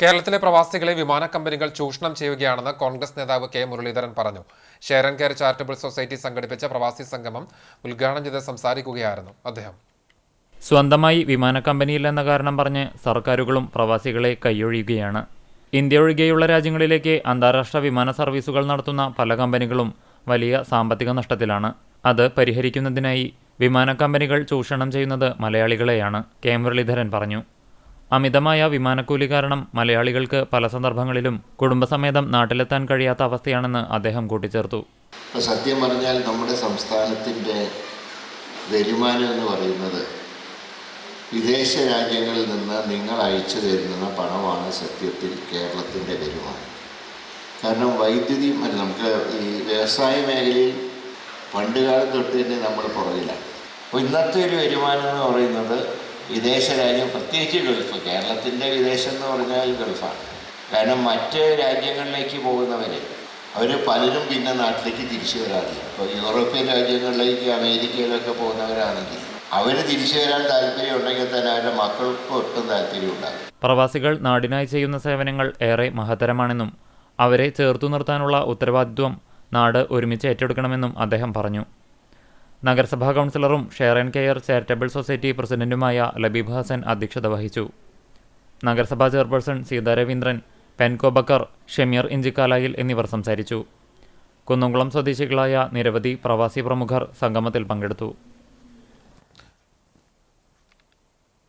കേരളത്തിലെ പ്രവാസികളെ വിമാന കമ്പനികൾ ചൂഷണം ചെയ്യുകയാണെന്ന് കോൺഗ്രസ് നേതാവ് കെ മുരളീധരൻ പറഞ്ഞു. ഷെയർ കെയർ ചാരിറ്റബിൾ സൊസൈറ്റി സംഘടിപ്പിച്ച പ്രവാസി സംഗമം ഉദ്ഘാടനം ചെയ്ത് സംസാരിക്കുകയായിരുന്നു അദ്ദേഹം. സ്വന്തമായി വിമാന കമ്പനിയില്ലെന്ന കാരണം പറഞ്ഞ് സർക്കാരുകളും പ്രവാസികളെ കൈയൊഴിയുകയാണ്. ഇന്ത്യ ഒഴികെയുള്ള രാജ്യങ്ങളിലേക്ക് അന്താരാഷ്ട്ര വിമാന സർവീസുകൾ നടത്തുന്ന പല കമ്പനികളും വലിയ സാമ്പത്തിക നഷ്ടത്തിലാണ്. അത് പരിഹരിക്കുന്നതിനായി വിമാന കമ്പനികൾ ചൂഷണം ചെയ്യുന്നത് മലയാളികളെയാണ് കെ മുരളീധരൻ പറഞ്ഞു. അമിതമായ വിമാനക്കൂലി കാരണം മലയാളികൾക്ക് പല സന്ദർഭങ്ങളിലും കുടുംബസമേതം നാട്ടിലെത്താൻ കഴിയാത്ത അവസ്ഥയാണെന്ന് അദ്ദേഹം കൂട്ടിച്ചേർത്തു. സത്യം പറഞ്ഞാൽ നമ്മുടെ സംസ്ഥാനത്തിന്റെ വരുമാനം എന്ന് പറയുന്നത് വിദേശ രാജ്യങ്ങളിൽ നിന്ന് നിങ്ങൾ അയച്ചു തരുന്ന പണമാണ് സത്യത്തിൽ കേരളത്തിന്റെ വരുമാനം. കാരണം വൈദ്യുതി നമുക്ക് ഈ വ്യവസായ മേഖലയിൽ പണ്ടുകാലം തൊട്ട് തന്നെ നമ്മൾ പുറകിലാണ്. അപ്പോൾ ഇന്നത്തെ ഒരു വരുമാനം എന്ന് പറയുന്നത് വിദേശ രാജ്യം പ്രത്യേകിച്ച് ഗൾഫ്. കേരളത്തിന്റെ വിദേശം എന്ന് പറഞ്ഞാൽ ഗൾഫാണ്. കാരണം മറ്റ് രാജ്യങ്ങളിലേക്ക് പോകുന്നവർ അവർ പലരും പിന്നെ നാട്ടിലേക്ക് തിരിച്ചു വരാറില്ല. ഇപ്പോൾ യൂറോപ്യൻ രാജ്യങ്ങളിലേക്ക് അമേരിക്കയിലൊക്കെ പോകുന്നവരാണെങ്കിൽ അവർ തിരിച്ചു വരാൻ താല്പര്യം ഉണ്ടെങ്കിൽ തന്നെ അവരുടെ മക്കൾക്ക് ഒട്ടും താല്പര്യം ഉണ്ടാകും പ്രവാസികൾ നാടിനായി ചെയ്യുന്ന സേവനങ്ങൾ ഏറെ മഹത്തരമാണെന്നും അവരെ ചേർത്തു നിർത്താനുള്ള ഉത്തരവാദിത്വം നാട് ഒരുമിച്ച് ഏറ്റെടുക്കണമെന്നും അദ്ദേഹം പറഞ്ഞു. നഗരസഭാ കൗൺസിലറും share and care charitable society പ്രസിഡന്റുമായ ലബീബ് ഹസൻ അധ്യക്ഷത വഹിച്ചു. നഗരസഭാ ചെയർപേഴ്സൺ സീതാ രവീന്ദ്രൻ പെൻകോ ബക്കർ ഷമീർ ഇഞ്ചിക്കാലായിൽ എന്നിവർ സംസാരിച്ചു. കുന്നംകുളം സ്വദേശികളായ നിരവധി പ്രവാസി പ്രമുഖർ സംഗമത്തിൽ പങ്കെടുത്തു.